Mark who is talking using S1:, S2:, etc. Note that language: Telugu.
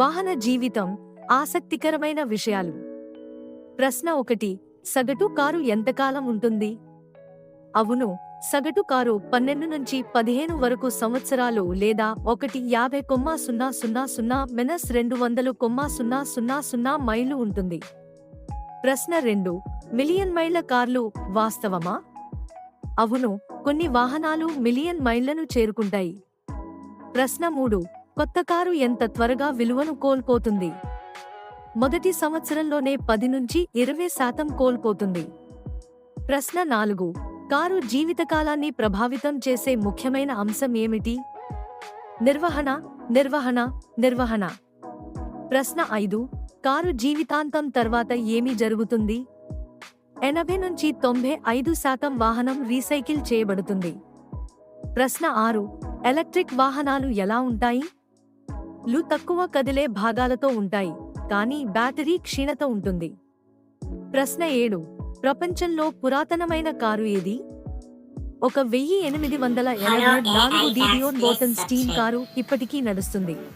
S1: వాహన జీవితం ఆసక్తికరమైన విషయాలు. ప్రశ్న ఒకటి సగటు కారు ఎంతకాలం ఉంటుంది? అవును సగటు కారు పన్నెండు నుంచి పదిహేను వరకు సంవత్సరాలు లేదా ఒకటి యాభై కొమ్మా సున్నా సున్నా సున్నా మెనస్ రెండు వందలు కొమ్మా సున్నా సున్నా సున్నా మైళ్ళు ఉంటుంది. ప్రశ్న రెండు మిలియన్ మైళ్ళ కార్లు వాస్తవమా? అవును కొన్ని వాహనాలు మిలియన్ మైళ్ళను చేరుకుంటాయి. ప్రశ్న మూడు కొత్త కారు ఎంత త్వరగా విలువను కోల్పోతుంది? మొదటి సంవత్సరంలోనే పది నుంచి ఇరవై శాతం కోల్పోతుంది. ప్రశ్న నాలుగు. కారు జీవితకాలాన్ని ప్రభావితం చేసే ముఖ్యమైన అంశం ఏమిటి? నిర్వహణ నిర్వహణ నిర్వహణ. ప్రశ్న ఐదు. కారు జీవితాంతం తర్వాత ఏమి జరుగుతుంది? ఎనభై నుంచి తొంభై ఐదు శాతం వాహనం రీసైకిల్ చేయబడుతుంది. ప్రశ్న ఆరు. ఎలక్ట్రిక్ వాహనాలు ఎలా ఉంటాయి? లు తక్కువ కదిలే భాగాలతో ఉంటాయి కానీ బ్యాటరీ క్షీణత ఉంటుంది. ప్రశ్న ఏడు ప్రపంచంలో పురాతనమైన కారు ఏది? ఒక వెయ్యి ఎనిమిది వందల ఎనభై నాలుగు డిడియోన్ బోటన్ స్టీమ్ కారు ఇప్పటికీ నడుస్తుంది.